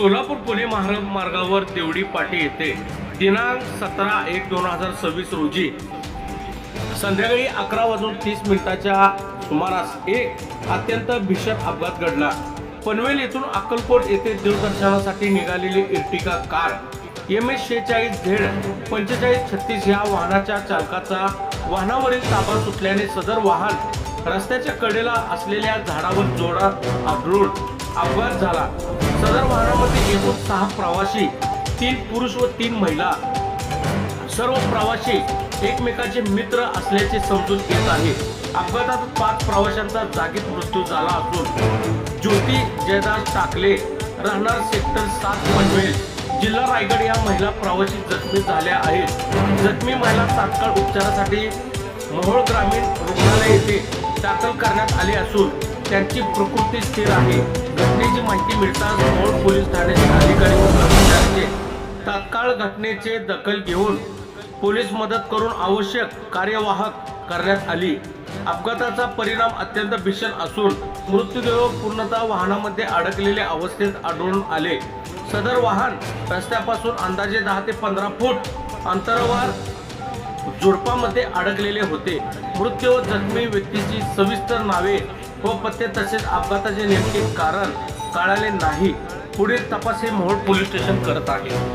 सोलापूर पुणे महाराज मार्गावर देवडी पाटी येथे दिनांक सतरा एक दोन हजार सव्वीस रोजी. संध्याकाळी अकरा वाजून तीस मिनिटाच्या सुमारास एक अत्यंत भीषण अपघात घडला. पनवेल येथून अक्कलकोट येथे देवदर्शनासाठी निघालेली इर्टिका कार एम एस शेहेचाळीस झेड पंचेचाळीस छत्तीस ह्या वाहनाच्या चालकाचा वाहनावरील ताबा सुटल्याने सदर वाहन रस्त्याच्या कडेला असलेल्या झाडावर जोरात आढळून अपघात झाला. सदर वाहनामध्ये एकूण सहा प्रवासी तीन पुरुष व तीन महिला सर्व प्रवासी एकमेकाचे मित्र असल्याचे समजून येत आहे. अपघातात पाच प्रवाशांचा जागीच मृत्यू झाला असून ज्योती जयदास टाकले राहणार सेक्टर सात पनवेल जिल्हा रायगड या महिला प्रवासी जखमी झाल्या आहेत. जखमी महिला तात्काळ उपचारासाठी मोहोळ ग्रामीण रुग्णालय येथे दाखल करण्यात आले असून त्यांची प्रकृती स्थिर आहे. घटनेची माहिती मिळताच मोहोळ पोलीस ठाण्याचे अधिकारी व कर्मचाऱ्यांचे तात्काळ घटनेचे दखल घेऊन पोलीस मदत करून आवश्यक कार्यवाहक करण्यात आली. अपघाताचा परिणाम अत्यंत भीषण असून मृत्यूदेह पूर्णतः वाहनामध्ये अडकलेल्या अवस्थेत आढळून आले. सदर वाहन रस्त्यापासून अंदाजे दहा ते पंधरा फूट अंतरावर झुडपामध्ये अडकलेले होते. मृत्यू व जखमी व्यक्तीची सविस्तर नावे व पत्ते तसेच अपघाताचे नेमके कारण कळाले नाही. पुढील तपास हे मोहोळ पोलीस स्टेशन करत आहे.